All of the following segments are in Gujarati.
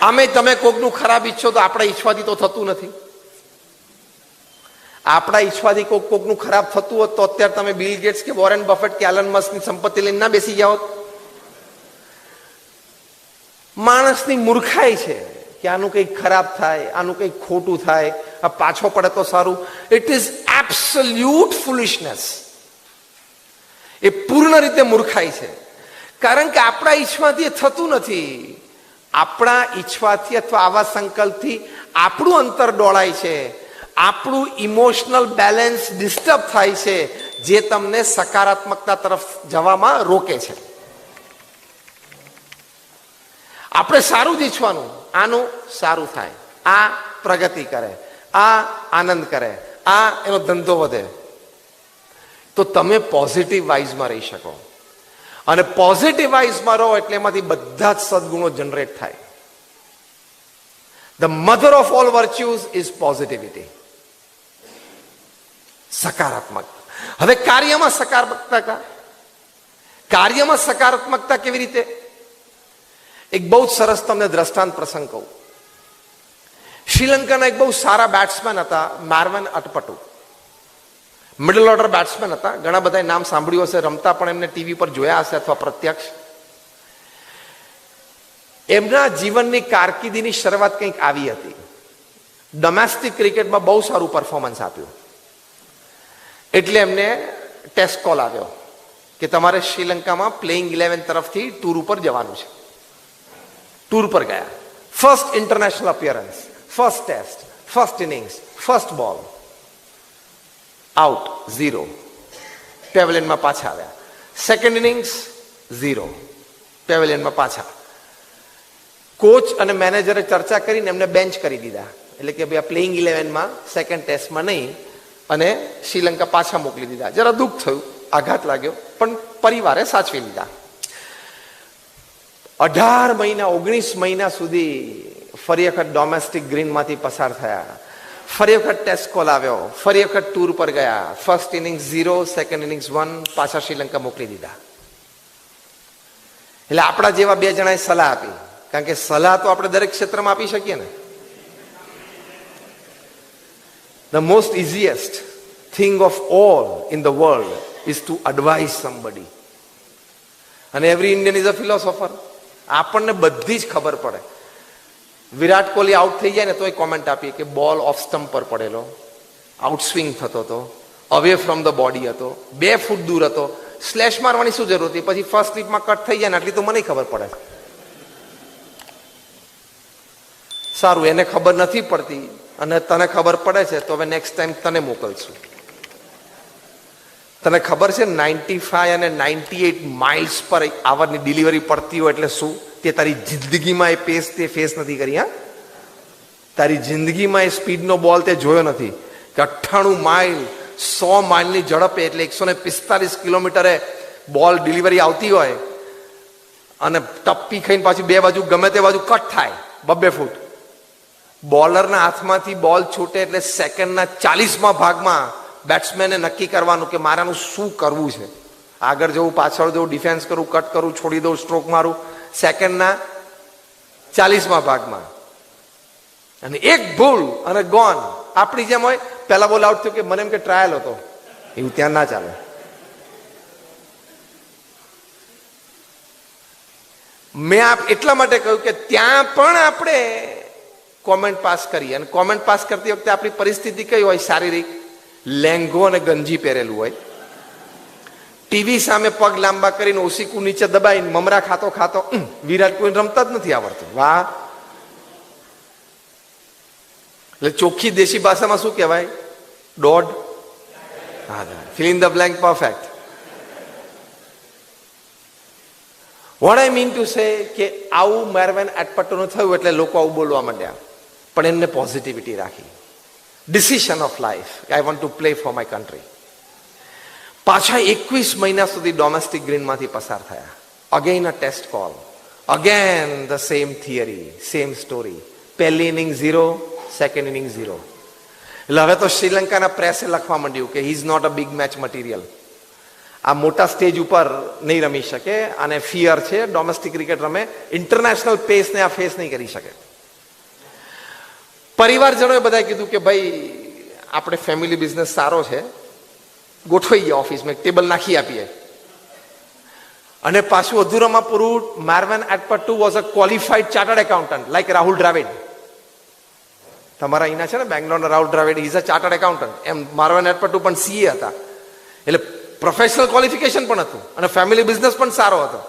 આમે તમે કોકનું ખરાબ ઈચ્છો તો આપણા ઈચ્છવાથી તો થતું નથી. આપણા ઈચ્છવાથી કોક કોકનું ખરાબ થતું હોત તો અત્યારે તમે બિલ ગેટ્સ કે વોરેન બફેટ કે એલન મસ્કની સંપત્તિ લઈને ના બેસી જાઓ માણસની મૂર્ખાઈ છે કે આનું કંઈક ખરાબ થાય, આનું કંઈક ખોટું થાય, આ પાછો પડે તો સારું. ઇટ ઇઝ એબ્સોલ્યુટ ફુલિશનેસ એ પૂર્ણ રીતે મૂર્ખાઈ છે. કારણ કે આપણા ઈચ્છવાથી એ થતું નથી. આપણા ઈચ્છવાથી અથવા આવા સંકલ્પથી આપણું અંતર ડોળાય છે. આપણું ઇમોશનલ બેલેન્સ ડિસ્ટર્બ થાય છે, જે તમને સકારાત્મકતા તરફ જવામાં રોકે છે. આપણે સારું જ ઈચ્છવાનું, આનું સારું થાય. આ પ્રગતિ કરે, આ આનંદ કરે, આ એનો ધંધો વધે. તો તમે પોઝિટિવ વાઇઝમાં રહી શકો. અને પોઝિટિવ વાઇઝમાં રહો એટલે એમાંથી બધા જ સદગુણો જનરેટ થાય. The mother of all virtues is positivity સકારાત્મક. હવે કાર્યમાં સકારાત્મકતા કાર્યમાં સકારાત્મકતા કેવી રીતે? એક બહુ જ સરસ તમને દ્રષ્ટાંત પ્રસંગ કહું. શ્રીલંકાના એક બહુ સારા બેટ્સમેન હતા, Marvan Atapattu. Middle order batsmen હતા. ઘણા બધા નામ સાંભળ્યું હશે, રમતા પણ એમને ટીવી પર જોયા હશે અથવા પ્રત્યક્ષ. એમના જીવનની કારકિર્દીની શરૂઆત કંઈક આવી હતી. ડોમેસ્ટિક ક્રિકેટમાં બહુ સારું પરફોર્મન્સ આપ્યું. એટલે એમને ટેસ્ટ કોલ આવ્યો કે તમારે શ્રીલંકામાં પ્લેઇંગ ઇલેવન તરફથી ટૂર ઉપર જવાનું છે. ટૂર પર ગયા. First international appearance first test first innings first ball out zero પેવેલિયનમાં પાછા આવ્યા. સેકન્ડ ઇનિંગ્સ ઝીરો પેવેલિયનમાં પાછા. કોચ અને મેનેજરે ચર્ચા કરીને એમને બેન્ચ કરી દીધા. એટલે કે ભાઈ આ પ્લેઇંગ ઇલેવનમાં સેકન્ડ ટેસ્ટમાં નહીં, અને શ્રીલંકા પાછા મોકલી દીધા. જરા દુઃખ થયું, આઘાત લાગ્યો, પણ પરિવારે સાચવી લીધા. અઢાર મહિના, ઓગણીસ મહિના સુધી ફરી વખત ડોમેસ્ટિક ગ્રીનમાંથી પસાર થયા. ફરી વખત ટેસ્ટ કોલ આવ્યો. ફરી વખત ટૂર પર ગયા. First innings zero second innings one પાછા શ્રીલંકા મોકલી દીધા. એટલે આપણા જેવા બે જણાએ સલાહ આપી. કારણ કે સલાહ તો આપણે દરેક ક્ષેત્રમાં આપી શકીએ ને. The most easiest thing of all in the world is to advise somebody અને every Indian is a philosopher આપણને બધી જ ખબર પડે. વિરાટ કોહલી આઉટ થઈ જાય ને તોય કોમેન્ટ આપીએ કે બોલ ઓફ સ્ટમ્પ પર પડેલો. આઉટ સ્વિંગ થતો હતો. અવે ફ્રોમ ધ બોડી હતો. બે ફૂટ દૂર હતો. સ્લેશ મારવાની શું જરૂર હતી? પછી ફર્સ્ટ સ્લીપમાં કટ થઈ જાય ને આટલી તો મને ખબર પડે. સારું, એને ખબર નથી પડતી અને તને ખબર પડે છે તો હવે નેક્સ્ટ ટાઈમ તને મોકલશું. તને ખબર છે નાઇન્ટી ફાઈવ અને નાઇન્ટી એઇટ માઇલ્સ પર આવરની ડિલિવરી પડતી હોય એટલે શું? તે તારી જિંદગીમાં એ પેસ તે ફેસ નથી કરી, હા? તારી જિંદગીમાં એ સ્પીડનો બોલ તે જોયો નથી. કે અઠ્ઠાણું માઇલ સો માઇલની ઝડપે એટલે એકસો ને પિસ્તાલીસ કિલોમીટરે બોલ ડિલિવરી આવતી હોય અને ટપ્પી ખાઈને પાછી બે બાજુ ગમે તે બાજુ કટ થાય, બબ્બે ફૂટ. બોલરના હાથમાંથી બોલ છૂટે એટલે સેકન્ડના ચાલીસમાં ભાગમાં બેટ્સમેને નક્કી કરવાનું કે મારાનું શું કરવું છે? આગળ જવું, પાછળ જવું ડિફેન્સ કરું કટ કરું, છોડી દઉં સ્ટ્રોક મારું. સેકન્ડના ચાલીસમાં ભાગમાં. અને એક ભૂલ અને ગોન આપણી જેમ હોય, પહેલા બોલ આઉટ થયું કે મને એમ કે ટ્રાયલ હતો. એવું ત્યાં ના ચાલે. મેં આપ એટલા માટે કહ્યું કે ત્યાં પણ આપણે કોમેન્ટ પાસ કરીએ. અને કોમેન્ટ પાસ કરતી વખતે આપણી પરિસ્થિતિ કઈ હોય? શારીરિક લેંગો અને ગંજી પહેરેલું હોય. ટીવી સામે પગ લાંબા કરીને ઓસીકું નીચે દબાઈને મમરા ખાતો ખાતો વિરાટ કોઈ રમતા જ નથી આવડતું. વાહ. એટલે ચોખ્ખી દેશી ભાષામાં શું કહેવાય? દોઢ. હા fill in the blank perfect what I mean to say કે આવું મેરવેન એટપટોનું થયું એટલે લોકો આવું બોલવા માંડ્યા. પણ એમને positivity rakhi. Decision of life I want to play for my country પાછા એકવીસ મહિના સુધી ડોમેસ્ટિક ગ્રીનમાંથી પસાર થયા. Again a test call again the same theory same story પહેલી inning zero second inning zero એટલે હવે તો શ્રીલંકાના પ્રેસે લખવા માંડ્યું કે he is not a big match material આ મોટા સ્ટેજ ઉપર નહીં રમી શકે અને ફિયર છે ડોમેસ્ટિક ક્રિકેટ રમે ઇન્ટરનેશનલ પેસને આ ફેસ નહીં કરી શકે. પરિવારજનોએ બધાએ કીધું કે ભાઈ, આપણે ફેમિલી બિઝનેસ સારો છે ગોઠવાઈ ગયા ઓફિસમાં એક ટેબલ નાખી આપીએ. અને પાછું અધૂરામાં પૂરું Marvan Atapattu was a qualified chartered accountant like Rahul Dravid તમારા અહીંના છે ને બેંગ્લોરના Rahul Dravid is a chartered accountant એમ માર્વેન એટપટ્ટુ પણ સીએ હતા. એટલે પ્રોફેશનલ ક્વોલિફિકેશન પણ હતું, અને ફેમિલી બિઝનેસ પણ સારો હતો.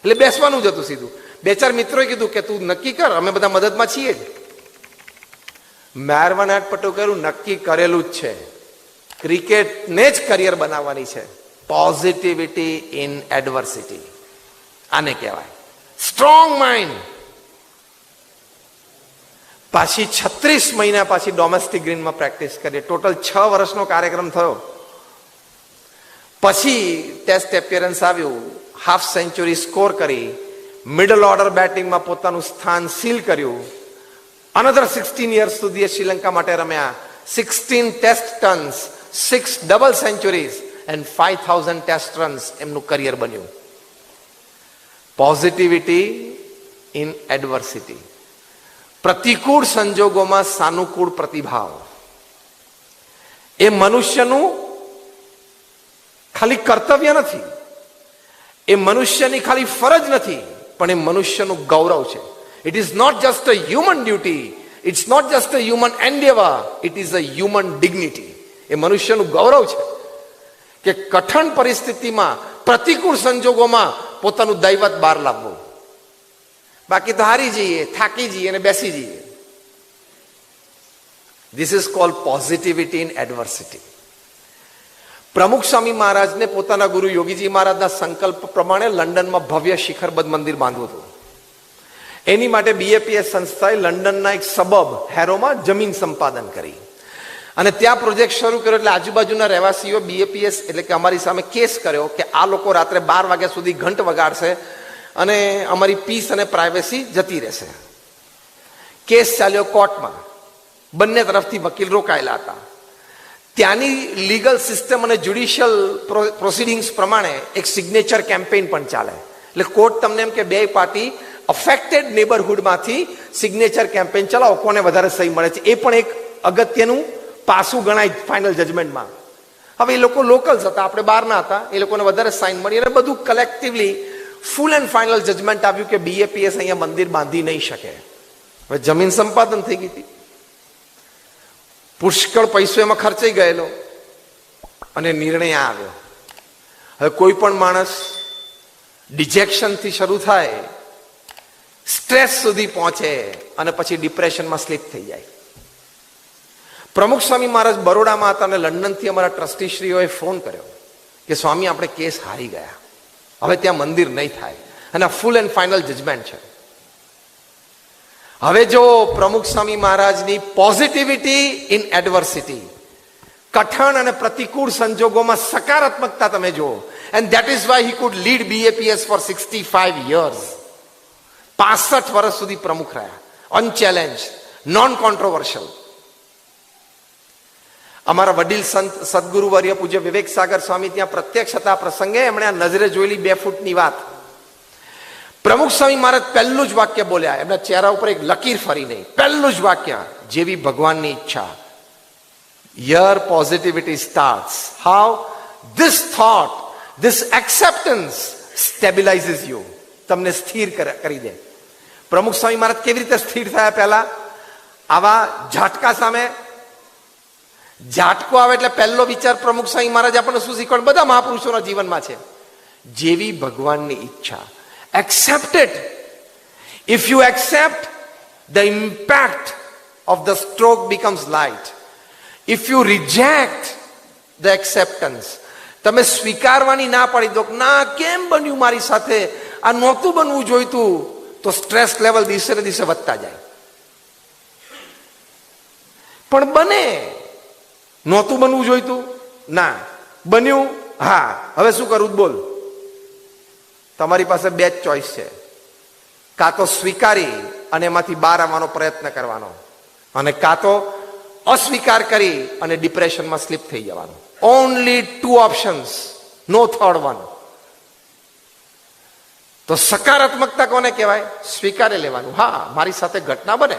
એટલે બેસવાનું જ હતું સીધું. બે ચાર મિત્રોએ કીધું કે તું નક્કી કર, અમે બધા મદદમાં છીએ જ. મેરવન એટપટ્ટુ કર્યું નક્કી કરેલું જ છે. ક્રિકેટને જ કરિયર બનાવવાની છે. પોઝિટિવિટી ઇન એડવર્સિટી આને કહેવાય. સ્ટ્રોંગ માઇન્ડ પાછી છત્રીસ મહિના પાછી ડોમેસ્ટિક ગ્રીનમાં પ્રેક્ટિસ કરી ટોટલ છ વર્ષનો કાર્યક્રમ થયો. પછી ટેસ્ટ એપિયરન્સ આવ્યું. હાફ સેન્ચુરી સ્કોર કરી. મિડલ ઓર્ડર બેટિંગમાં પોતાનું સ્થાન સીલ કર્યું. અનધર સિક્સટીન યર્સ સુધી એ શ્રીલંકા માટે રમ્યા. Sixteen test tons six double centuries and five thousand test runs એમનું કરિયર બન્યું. પોઝિટિવિટી ઇન એડવર્સિટી પ્રતિકૂળ સંજોગોમાં સાનુકૂળ પ્રતિભાવ. એ મનુષ્યનું ખાલી કર્તવ્ય નથી. એ મનુષ્યની ખાલી ફરજ નથી, પણ એ મનુષ્યનું ગૌરવ છે. It is not just a human duty it's not just a human endeavour it is a human dignity એ મનુષ્યનું ગૌરવ છે કે કઠણ પરિસ્થિતિમાં, પ્રતિકૂળ સંજોગોમાં પોતાનું દૈવત બહાર લાવવું. બાકી તો હારી જઈએ, થાકી જઈએ અને બેસી જઈએ. This is call positivity in adversity Pramukh Swami મહારાજને પોતાના ગુરુ યોગીજી મહારાજના સંકલ્પ પ્રમાણે લંડનમાં ભવ્ય શિખરબદ્ધ મંદિર બાંધવું હતું. એની માટે બીએપીએસ સંસ્થાએ લંડનના એક સબબ, હેરોમાં જમીન સંપાદન કરી. અને ત્યાં પ્રોજેક્ટ શરૂ કર્યો એટલે આજુબાજુના રહેવાસીઓ બીએપીએસ એટલે કે અમારી સામે કેસ કર્યો કે આ લોકો રાત્રે બાર વાગ્યા સુધી ઘંટ વગાડશે અને અમારી પીસ અને પ્રાઇવેસી જતી રહેશે. કેસ ચાલ્યો કોર્ટમાં. બંને તરફથી વકીલ રોકાયેલા હતા. ત્યાંની લીગલ સિસ્ટમ અને જ્યુડિશિયલ પ્રોસિડિંગ્સ પ્રમાણે એક સિગ્નેચર કેમ્પેઇન પણ ચાલે. એટલે કોર્ટ તમને એમ કે બે પાર્ટી અફેક્ટેડ નેબરહુડમાંથી સિગ્નેચર કેમ્પેઇન ચલાવો, કોને વધારે સહી મળે છે? એ પણ એક અગત્યનું પાસું ગણાય ફાઇનલ જજમેન્ટમાં હવે એ લોકો લોકલ્સ હતા, આપણે બહારના હતા, એ લોકોને વધારે સાઇન મળી. અને બધું collectively full and final judgement આવ્યું કે બીએપીએસ અહીંયા મંદિર બાંધી નહીં શકે. હવે જમીન સંપાદન થઈ ગઈ હતી. પુષ્કળ પૈસો એમાં ખર્ચાઈ ગયેલો. અને નિર્ણય આવ્યો. હવે કોઈ પણ માણસ ડિજેક્શનથી શરૂ થાય સ્ટ્રેસ સુધી પહોંચે અને પછી ડિપ્રેશનમાં સ્લીપ થઈ જાય. પ્રમુખ સ્વામી મહારાજ બરોડામાં હતા અને લંડનથી અમારા ટ્રસ્ટીશ્રીઓએ ફોન કર્યો કે સ્વામી, આપણે કેસ હારી ગયા. હવે ત્યાં મંદિર નહીં થાય. અને ફૂલ એન્ડ ફાઇનલ જજમેન્ટ છે. હવે જો પ્રમુખ સ્વામી મહારાજની પોઝિટિવિટી ઇન એડવર્સિટી કઠણ અને પ્રતિકૂળ સંજોગોમાં સકારાત્મકતા તમે જુઓ and that is why he could lead BAPS for sixty five years પાસઠ વર્ષ સુધી પ્રમુખ રહ્યા. અનચેલેન્જ નોન કોન્ટ્રોવર્શિયલ અમારા વડીલ સંત સદગુરુ વર્ય પૂજ્ય વિવેક સાગર સ્વામી ત્યાં પ્રત્યક્ષ હતા પ્રસંગે એમણે આ નજરે જોયેલી બે ફૂટની વાત. પ્રમુખ સ્વામી મહારાજ પહેલું જ વાક્ય બોલ્યા. એમના ચહેરા ઉપર એક લકીર ફરી નહીં. પહેલું જ વાક્ય, જેવી ભગવાનની ઈચ્છા. Year positivity starts how this thought this acceptance stabilises you તમને સ્થિર કરી દે. પ્રમુખ સ્વામી મહારાજ કેવી રીતે સ્થિર થયા પહેલા? આવા ઝાટકા સામે ઝાટકો આવે એટલે પહેલો વિચાર પ્રમુખ સ્વામી મહારાજ આપણને શું શીખવાડ? બધા મહાપુરુષોના જીવનમાં છે. જેવી ભગવાનની ઈચ્છા. Accepted if you accept the impact of the stroke becomes light if you reject the acceptance તમે સ્વીકારવાની ના પાડી દો ના, કેમ બન્યું મારી સાથે? આ નહોતું બનવું જોઈતું. તો સ્ટ્રેસ લેવલ દિવસે ને દિવસે વધતા જાય. પણ બને. નહોતું બનવું જોઈતું? ના. બન્યું? હા. હવે શું કરવું બોલ. તમારી પાસે બે જ ચોઈસ છે. કાં તો સ્વીકારી અને એમાંથી બહાર આવવાનો પ્રયત્ન કરવાનો અને કાં તો અસ્વીકાર કરી અને ડિપ્રેશનમાં સ્લીપ થઈ જવાનું. Only two options no third one તો સકારાત્મકતા કોને કહેવાય? સ્વીકારી લેવાનું. હા, મારી સાથે ઘટના બને.